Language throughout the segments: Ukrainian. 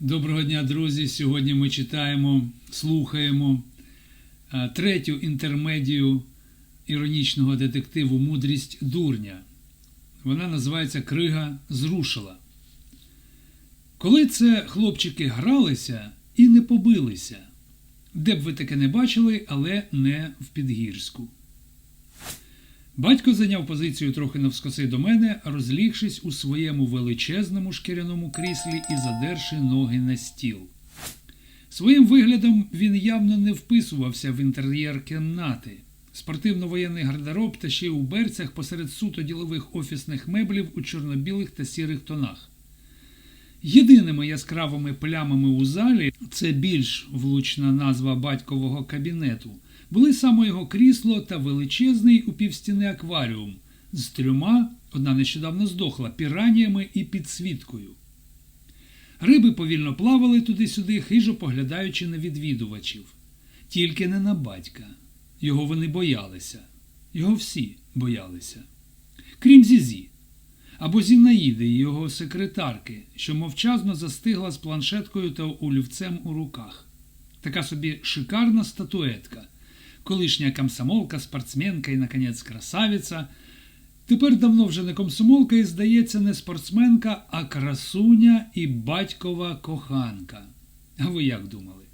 Доброго дня, друзі! Сьогодні ми читаємо, слухаємо е, третю інтермедію іронічного детективу Мудрість дурня. Вона називається Крига зрушила. Коли це хлопчики гралися і не побилися, де б ви таке не бачили, але не в Підгірську. Батько зайняв позицію трохи навскоси до мене, розлігшись у своєму величезному шкіряному кріслі і задерши ноги на стіл. Своїм виглядом він явно не вписувався в інтер'єр кімнати. Спортивно-воєнний гардероб та ще й у берцях посеред суто ділових офісних меблів у чорно-білих та сірих тонах. Єдиними яскравими плямами у залі це більш влучна назва батькового кабінету. Були саме його крісло та величезний у півстіни акваріум з трьома, одна нещодавно здохла, піраніями і підсвіткою. Риби повільно плавали туди-сюди, хижо поглядаючи на відвідувачів. Тільки не на батька. Його вони боялися. Його всі боялися. Крім Зізі. Або Зінаїди, і його секретарки, що мовчазно застигла з планшеткою та олівцем у руках. Така собі шикарна статуетка колишня комсомолка, спортсменка і, наконець, красавиця. Тепер давно вже не комсомолка і, здається, не спортсменка, а красуня і батькова коханка. А ви як думали?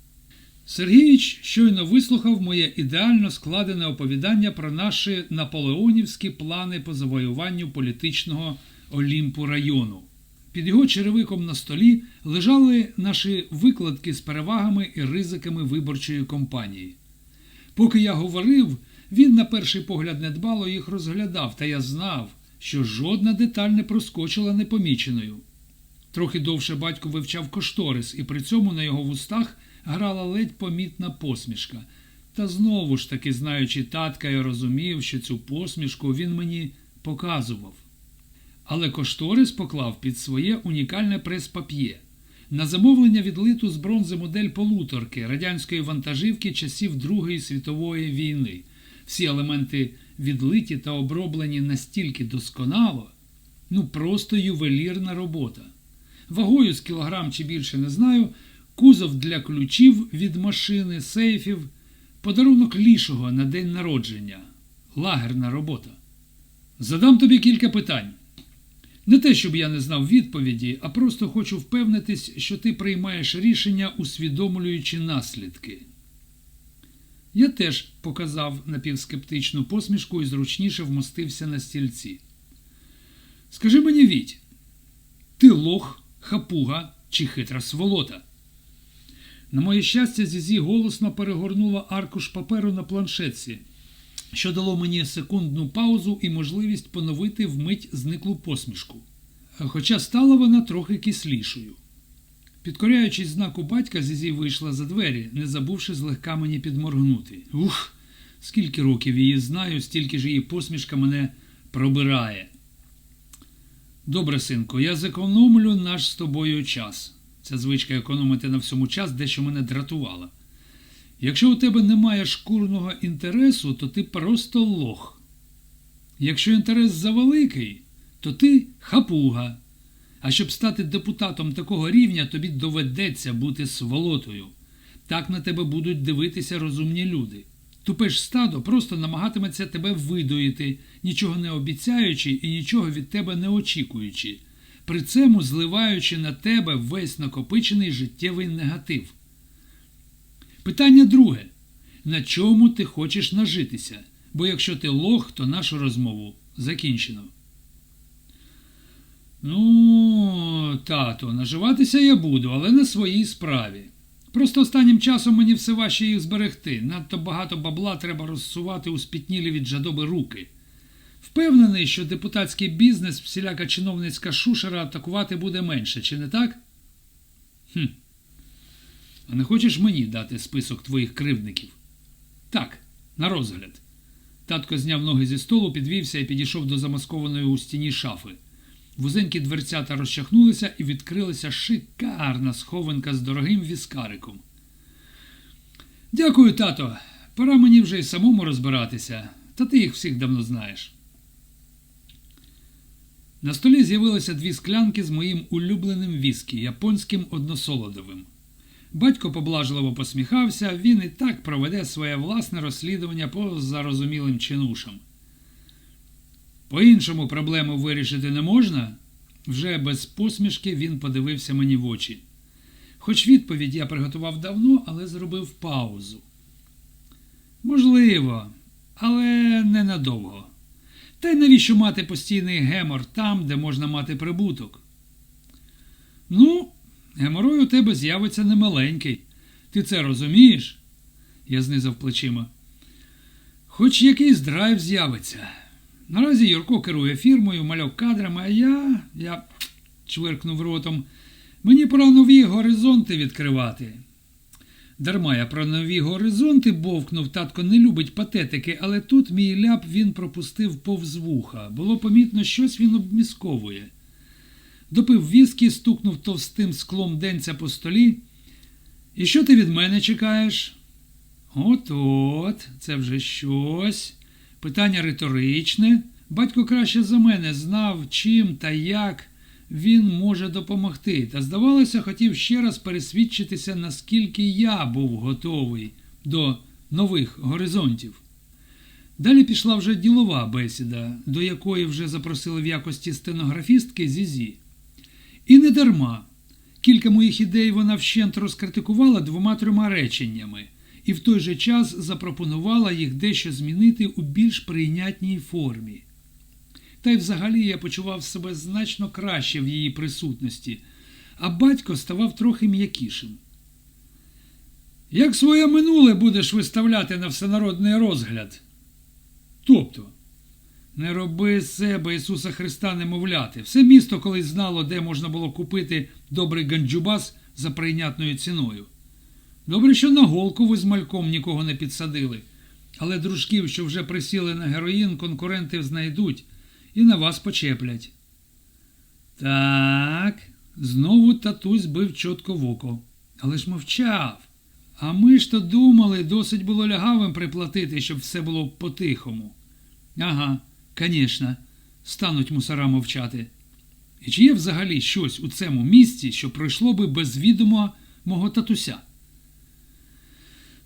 Сергійович щойно вислухав моє ідеально складене оповідання про наші наполеонівські плани по завоюванню політичного Олімпу району. Під його черевиком на столі лежали наші викладки з перевагами і ризиками виборчої кампанії. Поки я говорив, він на перший погляд недбало їх розглядав, та я знав, що жодна деталь не проскочила непоміченою. Трохи довше батько вивчав кошторис, і при цьому на його вустах грала ледь помітна посмішка. Та знову ж таки, знаючи татка, я розумів, що цю посмішку він мені показував. Але кошторис поклав під своє унікальне прес-пап'є. На замовлення відлиту з бронзи модель полуторки радянської вантажівки часів Другої світової війни. Всі елементи відлиті та оброблені настільки досконало, ну просто ювелірна робота. Вагою з кілограм чи більше не знаю, кузов для ключів від машини, сейфів, подарунок лішого на день народження, лагерна робота. Задам тобі кілька питань. Не те, щоб я не знав відповіді, а просто хочу впевнитись, що ти приймаєш рішення, усвідомлюючи наслідки. Я теж показав напівскептичну посмішку і зручніше вмостився на стільці. Скажи мені, Віть, ти лох, хапуга чи хитра сволота? На моє щастя, Зізі голосно перегорнула аркуш паперу на планшетці що дало мені секундну паузу і можливість поновити вмить зниклу посмішку. Хоча стала вона трохи кислішою. Підкоряючись знаку батька, Зізі вийшла за двері, не забувши злегка мені підморгнути. Ух, скільки років її знаю, стільки ж її посмішка мене пробирає. Добре, синку, я зекономлю наш з тобою час. Ця звичка економити на всьому час дещо мене дратувала. Якщо у тебе немає шкурного інтересу, то ти просто лох. Якщо інтерес завеликий, то ти хапуга. А щоб стати депутатом такого рівня, тобі доведеться бути сволотою. Так на тебе будуть дивитися розумні люди. Тупе ж стадо просто намагатиметься тебе видоїти, нічого не обіцяючи і нічого від тебе не очікуючи, при цьому зливаючи на тебе весь накопичений життєвий негатив. Питання друге. На чому ти хочеш нажитися? Бо якщо ти лох, то нашу розмову закінчено. Ну, тато, наживатися я буду, але на своїй справі. Просто останнім часом мені все важче їх зберегти. Надто багато бабла треба розсувати у спітнілі від жадоби руки. Впевнений, що депутатський бізнес, всіляка чиновницька шушера атакувати буде менше, чи не так? Хм. А не хочеш мені дати список твоїх кривдників? Так, на розгляд. Татко зняв ноги зі столу, підвівся і підійшов до замаскованої у стіні шафи. Вузенькі дверцята розчахнулися і відкрилася шикарна схованка з дорогим віскариком. Дякую, тато. Пора мені вже й самому розбиратися, та ти їх всіх давно знаєш. На столі з'явилися дві склянки з моїм улюбленим віскі, японським односолодовим. Батько поблажливо посміхався, він і так проведе своє власне розслідування по зарозумілим чинушам. По-іншому проблему вирішити не можна? Вже без посмішки він подивився мені в очі. Хоч відповідь я приготував давно, але зробив паузу. Можливо, але ненадовго. Та й навіщо мати постійний гемор там, де можна мати прибуток? Ну, геморой у тебе з'явиться немаленький. Ти це розумієш? Я знизав плечима. Хоч якийсь драйв з'явиться. Наразі Юрко керує фірмою, мальок кадрами, а я. я чвиркнув ротом. Мені пора нові горизонти відкривати. Дарма я про нові горизонти бовкнув, татко не любить патетики, але тут мій ляп він пропустив повз вуха. Було помітно, щось він обмісковує. Допив віскі, стукнув товстим склом денця по столі. І що ти від мене чекаєш? От-от, це вже щось. Питання риторичне. Батько краще за мене знав, чим та як він може допомогти, та, здавалося, хотів ще раз пересвідчитися, наскільки я був готовий до нових горизонтів. Далі пішла вже ділова бесіда, до якої вже запросили в якості стенографістки Зізі. І не дарма. Кілька моїх ідей вона вщент розкритикувала двома-трьома реченнями, і в той же час запропонувала їх дещо змінити у більш прийнятній формі. Та й взагалі я почував себе значно краще в її присутності, а батько ставав трохи м'якішим. Як своє минуле будеш виставляти на всенародний розгляд? Тобто, не роби з себе Ісуса Христа немовляти. Все місто колись знало, де можна було купити добрий ганджубас за прийнятною ціною. Добре, що на голку ви з мальком нікого не підсадили, але дружків, що вже присіли на героїн, конкуренти знайдуть і на вас почеплять. Так, знову татусь бив чітко в око, але ж мовчав. А ми ж то думали, досить було лягавим приплатити, щоб все було по-тихому. Ага, звісно, стануть мусора мовчати. І чи є взагалі щось у цьому місці, що пройшло би без відома мого татуся?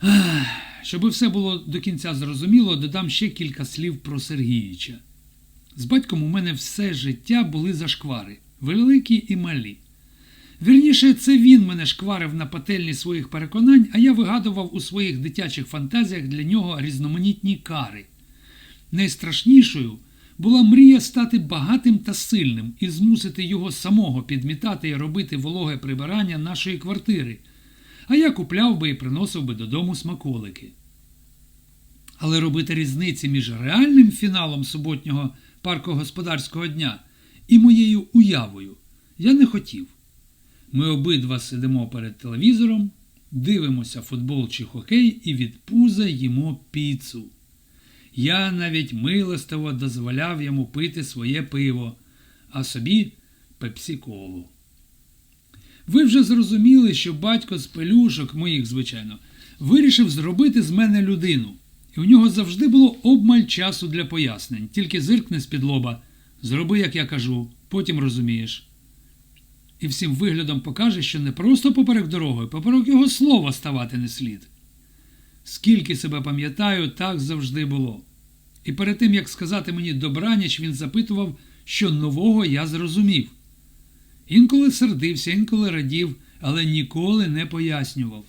Ах, щоби все було до кінця зрозуміло, додам ще кілька слів про Сергіїча. З батьком у мене все життя були зашквари, великі і малі. Вірніше, це він мене шкварив на пательні своїх переконань, а я вигадував у своїх дитячих фантазіях для нього різноманітні кари. Найстрашнішою була мрія стати багатим та сильним і змусити його самого підмітати і робити вологе прибирання нашої квартири, а я купляв би і приносив би додому смаколики. Але робити різниці між реальним фіналом суботнього паркогосподарського дня і моєю уявою я не хотів. Ми обидва сидимо перед телевізором, дивимося футбол чи хокей і від пуза їмо піцу. Я навіть милостиво дозволяв йому пити своє пиво, а собі пепсі-колу. Ви вже зрозуміли, що батько з пелюшок моїх, звичайно, вирішив зробити з мене людину. І у нього завжди було обмаль часу для пояснень, тільки зиркне з-під лоба, зроби, як я кажу, потім розумієш. І всім виглядом покаже, що не просто поперек дороги, поперек його слова ставати не слід. Скільки себе пам'ятаю, так завжди було. І перед тим, як сказати мені добраніч, він запитував, що нового я зрозумів. Інколи сердився, інколи радів, але ніколи не пояснював.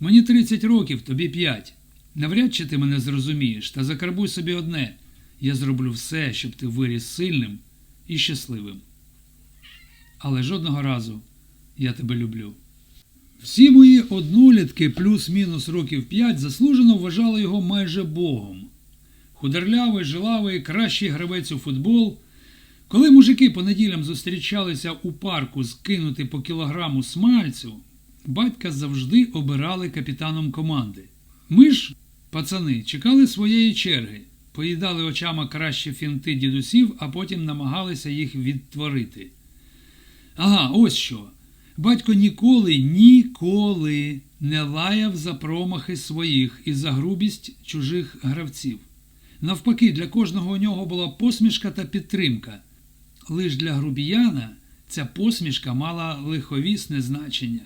Мені 30 років, тобі 5. Навряд чи ти мене зрозумієш, та закарбуй собі одне я зроблю все, щоб ти виріс сильним і щасливим. Але жодного разу я тебе люблю. Всі мої однолітки плюс-мінус років 5 заслужено вважали його майже богом. Худерлявий, жилавий, кращий гравець у футбол. Коли мужики по неділям зустрічалися у парку скинути по кілограму смальцю, батька завжди обирали капітаном команди. Ми ж, пацани, чекали своєї черги, поїдали очима краще фінти дідусів, а потім намагалися їх відтворити. Ага, ось що. Батько ніколи, ніколи не лаяв за промахи своїх і за грубість чужих гравців. Навпаки, для кожного у нього була посмішка та підтримка. Лиш для грубіяна ця посмішка мала лиховісне значення.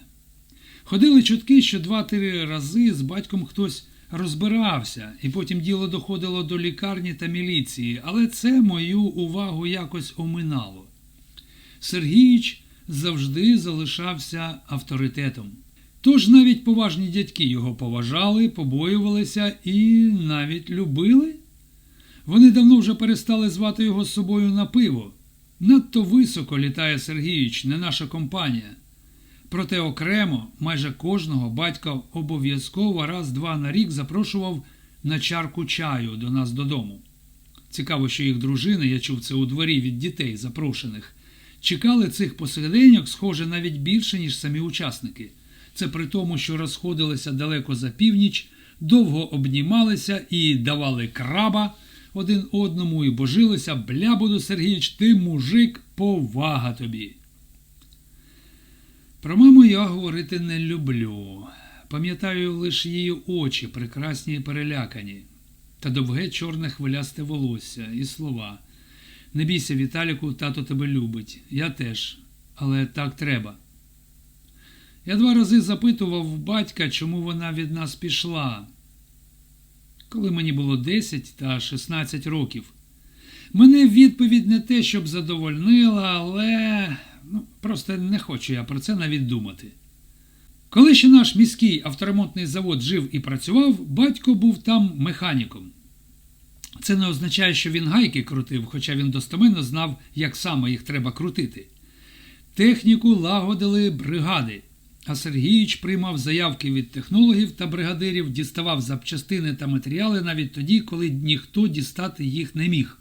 Ходили чутки, що два-три рази з батьком хтось розбирався, і потім діло доходило до лікарні та міліції, але це мою увагу якось оминало. Сергійч завжди залишався авторитетом. Тож навіть поважні дядьки його поважали, побоювалися і навіть любили. Вони давно вже перестали звати його з собою на пиво. Надто високо літає Сергійович, не наша компанія. Проте окремо майже кожного батько обов'язково раз-два на рік запрошував на чарку чаю до нас додому. Цікаво, що їх дружини, я чув це у дворі від дітей запрошених, чекали цих посиденьок, схоже, навіть більше, ніж самі учасники. Це при тому, що розходилися далеко за північ, довго обнімалися і давали краба один одному і божилися, бля буду, Сергійович, ти мужик, повага тобі. Про маму я говорити не люблю. Пам'ятаю лише її очі, прекрасні і перелякані, та довге чорне хвилясте волосся і слова. Не бійся, Віталіку, тато тебе любить. Я теж, але так треба. Я два рази запитував батька, чому вона від нас пішла, коли мені було 10 та 16 років. Мене відповідь не те, щоб задовольнила, але ну, просто не хочу я про це навіть думати. Коли ще наш міський авторемонтний завод жив і працював, батько був там механіком. Це не означає, що він гайки крутив, хоча він достеменно знав, як саме їх треба крутити. Техніку лагодили бригади, а Сергійович приймав заявки від технологів та бригадирів, діставав запчастини та матеріали навіть тоді, коли ніхто дістати їх не міг.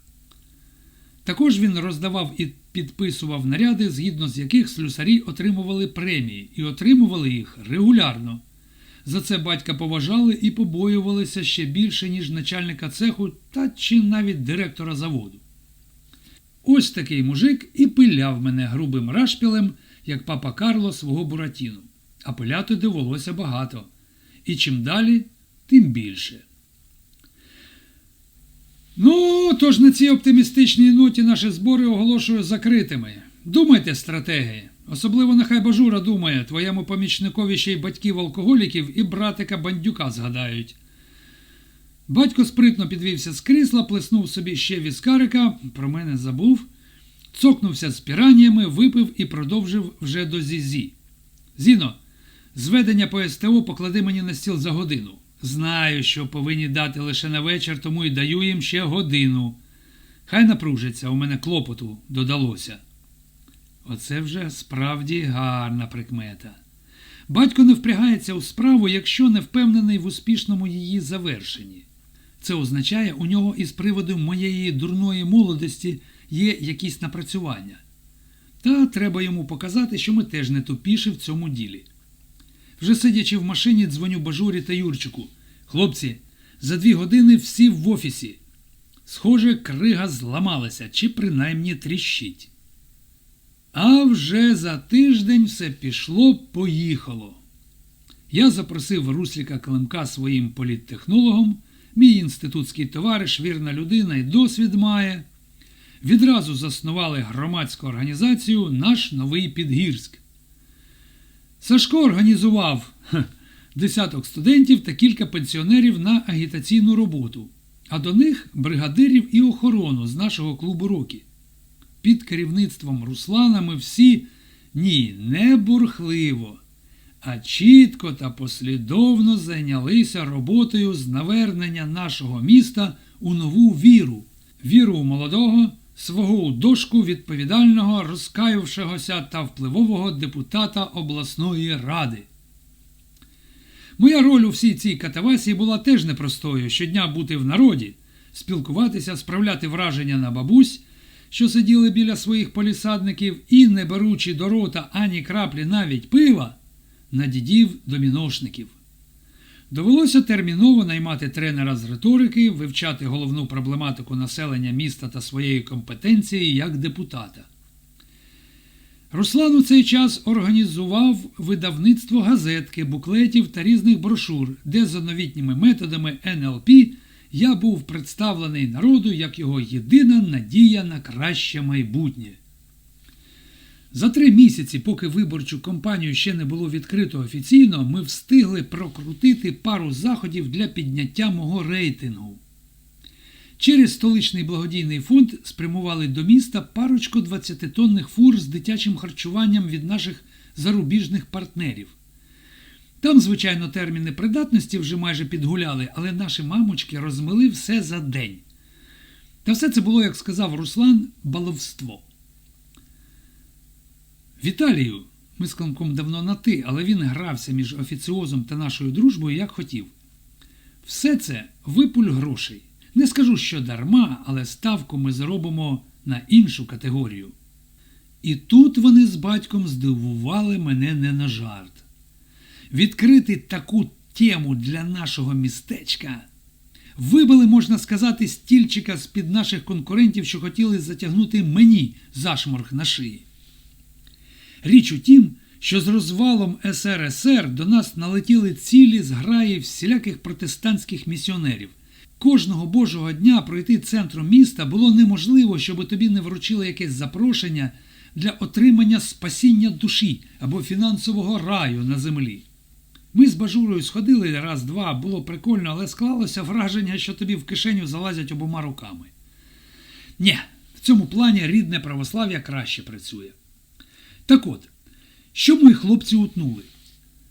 Також він роздавав і підписував наряди, згідно з яких слюсарі отримували премії, і отримували їх регулярно. За це батька поважали і побоювалися ще більше, ніж начальника цеху та чи навіть директора заводу. Ось такий мужик і пиляв мене грубим рашпілем, як папа Карло свого Буратіну. А пиляти довелося багато. І чим далі, тим більше. Ну, тож на цій оптимістичній ноті наші збори оголошую закритими. Думайте, стратегії. Особливо нехай Бажура думає, твоєму помічникові ще й батьків алкоголіків і братика бандюка згадають. Батько спритно підвівся з крісла, плеснув собі ще віскарика, про мене забув, цокнувся з піраннями, випив і продовжив вже до Зізі. Зіно, зведення по СТО поклади мені на стіл за годину. Знаю, що повинні дати лише на вечір, тому й даю їм ще годину. Хай напружиться, у мене клопоту додалося. Оце вже справді гарна прикмета. Батько не впрягається у справу, якщо не впевнений в успішному її завершенні. Це означає, у нього із приводу моєї дурної молодості є якісь напрацювання. Та треба йому показати, що ми теж не тупіші в цьому ділі. Вже сидячи в машині, дзвоню Бажурі та Юрчику. Хлопці, за дві години всі в офісі. Схоже, крига зламалася чи принаймні тріщить. А вже за тиждень все пішло, поїхало. Я запросив Русліка Климка своїм політтехнологом, мій інститутський товариш, вірна людина і досвід має. Відразу заснували громадську організацію Наш Новий Підгірськ. Сашко організував десяток студентів та кілька пенсіонерів на агітаційну роботу, а до них бригадирів і охорону з нашого клубу роки. Під керівництвом Руслана ми всі ні, не бурхливо, а чітко та послідовно зайнялися роботою з навернення нашого міста у нову віру, віру у молодого, свого дошку відповідального, розкаювшогося та впливового депутата обласної ради. Моя роль у всій цій катавасії була теж непростою щодня бути в народі, спілкуватися, справляти враження на бабусь, що сиділи біля своїх полісадників і, не беручи до рота ані краплі навіть пива, на дідів доміношників. Довелося терміново наймати тренера з риторики, вивчати головну проблематику населення міста та своєї компетенції як депутата. Руслан у цей час організував видавництво газетки, буклетів та різних брошур, де за новітніми методами НЛП я був представлений народу як його єдина надія на краще майбутнє. За три місяці, поки виборчу кампанію ще не було відкрито офіційно, ми встигли прокрутити пару заходів для підняття мого рейтингу. Через столичний благодійний фонд спрямували до міста парочку 20-тонних фур з дитячим харчуванням від наших зарубіжних партнерів. Там, звичайно, терміни придатності вже майже підгуляли, але наші мамочки розмили все за день. Та все це було, як сказав Руслан, баловство. Віталію, ми з Климком давно на ти, але він грався між офіціозом та нашою дружбою як хотів. Все це випуль грошей. Не скажу, що дарма, але ставку ми зробимо на іншу категорію. І тут вони з батьком здивували мене не на жарт. Відкрити таку тему для нашого містечка вибили, можна сказати, стільчика з-під наших конкурентів, що хотіли затягнути мені зашморг на шиї. Річ у тім, що з розвалом СРСР до нас налетіли цілі зграї всіляких протестантських місіонерів. Кожного божого дня пройти центром міста було неможливо, щоб тобі не вручили якесь запрошення для отримання спасіння душі або фінансового раю на землі. Ми з бажурою сходили раз-два, було прикольно, але склалося враження, що тобі в кишеню залазять обома руками. Ні, в цьому плані рідне православ'я краще працює. Так от, що мої хлопці утнули?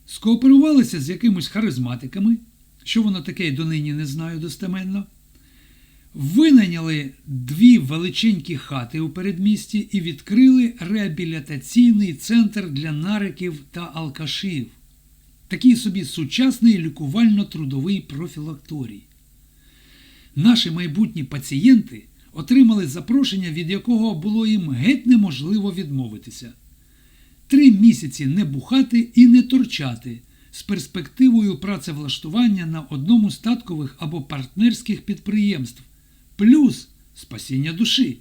Скооперувалися з якимось харизматиками, що воно таке й донині не знаю достеменно. Винайняли дві величенькі хати у передмісті і відкрили реабілітаційний центр для нариків та алкашів. Такий собі сучасний лікувально-трудовий профілакторій. Наші майбутні пацієнти отримали запрошення, від якого було їм геть неможливо відмовитися. Три місяці не бухати і не торчати з перспективою працевлаштування на одному з таткових або партнерських підприємств, плюс спасіння душі.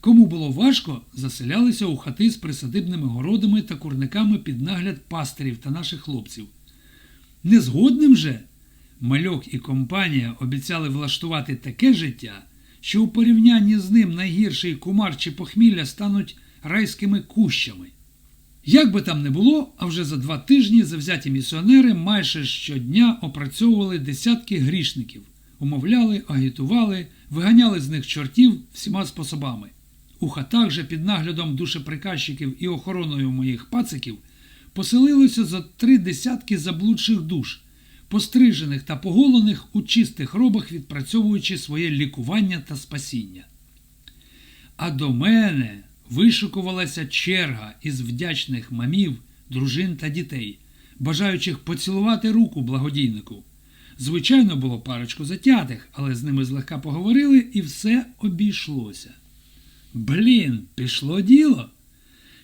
Кому було важко, заселялися у хати з присадибними городами та курниками під нагляд пастирів та наших хлопців. Незгодним же мальок і компанія обіцяли влаштувати таке життя, що у порівнянні з ним найгірший кумар чи похмілля стануть райськими кущами. Як би там не було, а вже за два тижні завзяті місіонери майже щодня опрацьовували десятки грішників, умовляли, агітували, виганяли з них чортів всіма способами. У хатах же під наглядом душеприказчиків і охороною моїх пациків поселилося за три десятки заблудших душ, пострижених та поголених у чистих робах, відпрацьовуючи своє лікування та спасіння. А до мене вишикувалася черга із вдячних мамів, дружин та дітей, бажаючих поцілувати руку благодійнику. Звичайно, було парочку затятих, але з ними злегка поговорили і все обійшлося. Блін, пішло діло.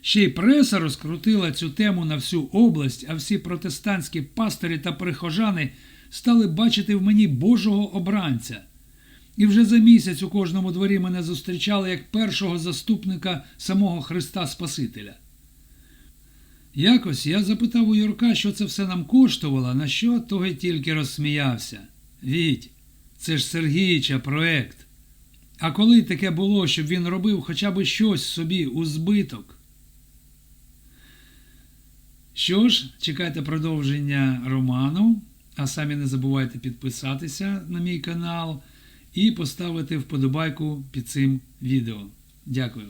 Ще й преса розкрутила цю тему на всю область, а всі протестантські пастирі та прихожани стали бачити в мені Божого обранця. І вже за місяць у кожному дворі мене зустрічали як першого заступника самого Христа Спасителя. Якось я запитав у Юрка, що це все нам коштувало, на що той тільки розсміявся. Віть, це ж Сергійча проект. А коли таке було, щоб він робив хоча б щось собі у збиток? Що ж, чекайте продовження роману, а самі не забувайте підписатися на мій канал і поставити вподобайку під цим відео. Дякую.